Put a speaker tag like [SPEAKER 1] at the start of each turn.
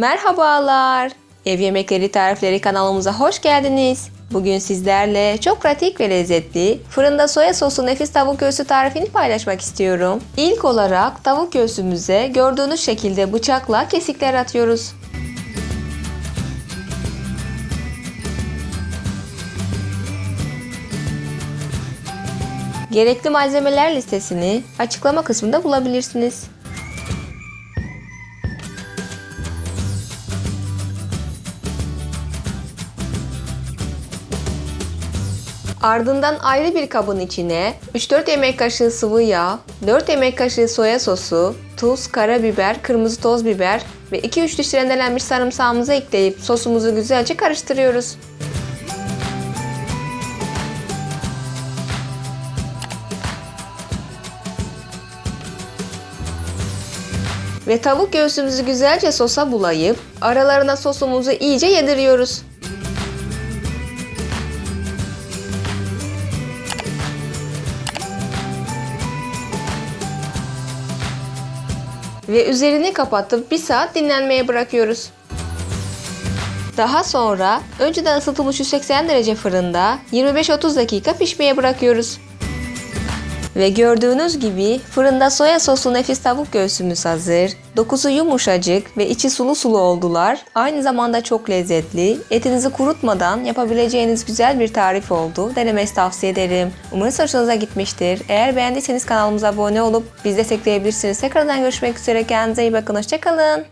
[SPEAKER 1] Merhabalar. Ev Yemekleri Tarifleri kanalımıza hoş geldiniz. Bugün sizlerle çok pratik ve lezzetli fırında soya sosu nefis tavuk göğsü tarifini paylaşmak istiyorum. İlk olarak tavuk göğsümüze gördüğünüz şekilde bıçakla kesikler atıyoruz. Gerekli malzemeler listesini açıklama kısmında bulabilirsiniz. Ardından ayrı bir kabın içine 3-4 yemek kaşığı sıvı yağ, 4 yemek kaşığı soya sosu, tuz, karabiber, kırmızı toz biber ve 2-3 diş rendelenmiş sarımsağımızı ekleyip sosumuzu güzelce karıştırıyoruz. Ve tavuk göğsümüzü güzelce sosa bulayıp aralarına sosumuzu iyice yediriyoruz. Ve üzerini kapatıp bir saat dinlenmeye bırakıyoruz. Daha sonra önceden ısıtılmış 180 derece fırında 25-30 dakika pişmeye bırakıyoruz. Ve gördüğünüz gibi fırında soya soslu nefis tavuk göğsümüz hazır. Dokusu yumuşacık ve içi sulu sulu oldular. Aynı zamanda çok lezzetli. Etinizi kurutmadan yapabileceğiniz güzel bir tarif oldu. Denemesi tavsiye ederim. Umarım hoşunuza gitmiştir. Eğer beğendiyseniz kanalımıza abone olup bizi destekleyebilirsiniz. Tekrardan görüşmek üzere. Kendinize iyi bakın. Hoşçakalın.